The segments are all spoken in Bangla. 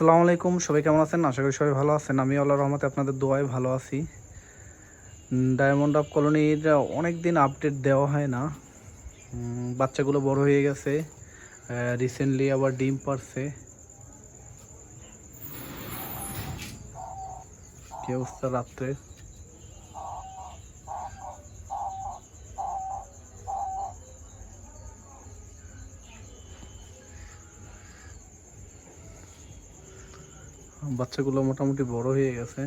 আসসালামু আলাইকুম, সবাই কেমন আছেন? আশা করি সবাই ভালো আছেন। আমি আল্লাহ রহমতে আপনাদের দোয়ায় ভালো আছি। ডায়মন্ড অফ কলোনির অনেক দিন আপডেট দেওয়া হয় না। বাচ্চাগুলো বড় হয়ে গেছে। রিসেন্টলি আবার ডিম পারছে। কি অবস্থা রাত্রে? বাচ্চাগুলো মোটামুটি বড় হয়ে গেছে।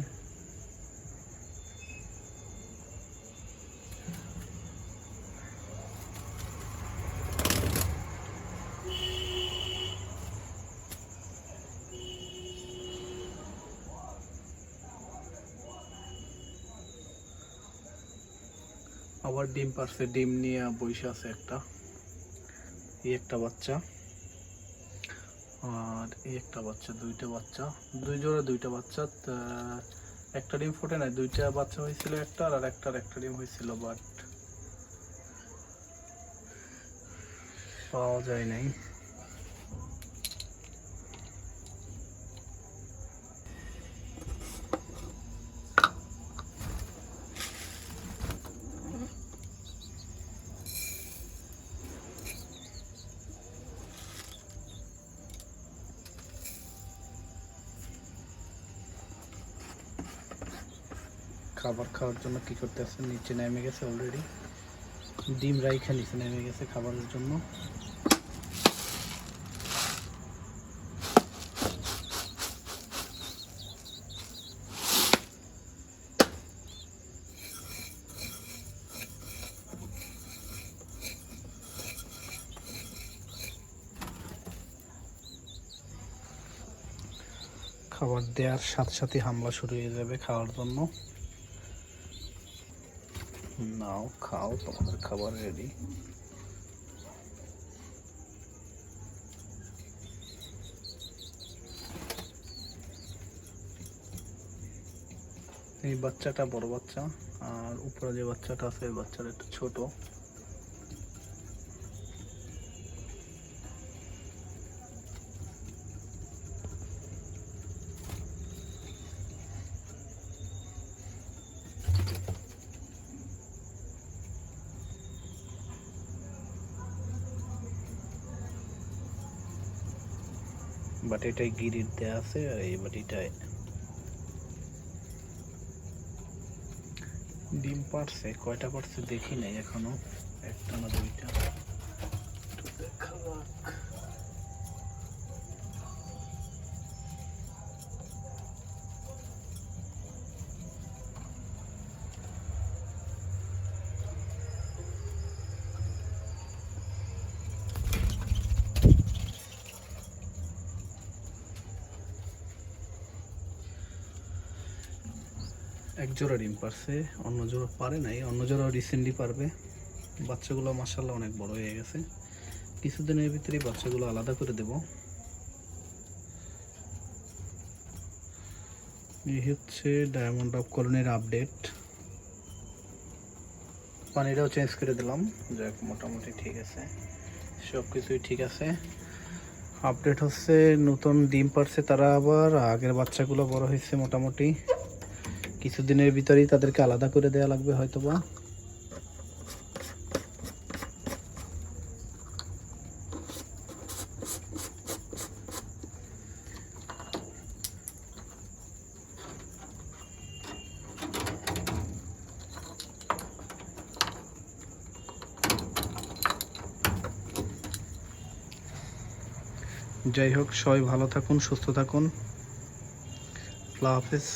আবার ডিম পারছে, ডিম নিয়ে বসে আছে একটা। এই একটা বাচ্চা। আর একটা বাচ্চা, দুইটা বাচ্চা, দুই জোড়া দুইটা বাচ্চা একটা ডিম ফোটে নাই, দুইটা বাচ্চা হয়েছিল একটা আর একটার একটা ডিম হয়েছিল বাট পাওয়া যায় নাই। খাবার খাওয়ার জন্য কি করতে আসছে নিচে নেমে গেছে অলরেডি ডিম রাইখা নিচে নেমে গেছে খাবারের জন্য। খাবার দেওয়ার সাথে সাথে হামলা শুরু হয়ে যাবে খাওয়ার জন্য। নাও খাও তোমাদের খাবার রেডি এই বাচ্চাটা বড় বাচ্চা, আর উপরে যে বাচ্চাটা আছে ওই বাচ্চাটা একটু ছোট। বাট এটাই গিরিট দেয়া আছে আর এই বাটিটায় ডিম পারছে কয়টা পারছে দেখি নাই এখনও, একটা না দুইটা। এক জোড়া ডিম পারছে, অন্য জোড়া পারে নাই, অন্য জোড়া রিসেন্টলি পারবে। বাচ্চাগুলো মাসাল্লাহ অনেক বড় হয়ে গেছে। কিছুদিনের ভিতরেই বাচ্চাগুলো আলাদা করে দেব। এই হচ্ছে ডায়মন্ড অফ কলোনির আপডেট পানিটাও চেঞ্জ করে দিলাম। যাক, মোটামুটি ঠিক আছে। সব কিছুই ঠিক আছে। আপডেট হচ্ছে, নতুন ডিম পারছে তারা আবার, আগের বাচ্চাগুলো বড় হয়েছে মোটামুটি। কিছুদিনের ভিতরেই তাদেরকে আলাদা করে দেওয়া লাগবে হয়তো বা যাই হোক, সবাই ভালো থাকুন, সুস্থ থাকুন। আল্লাহ হাফেজ।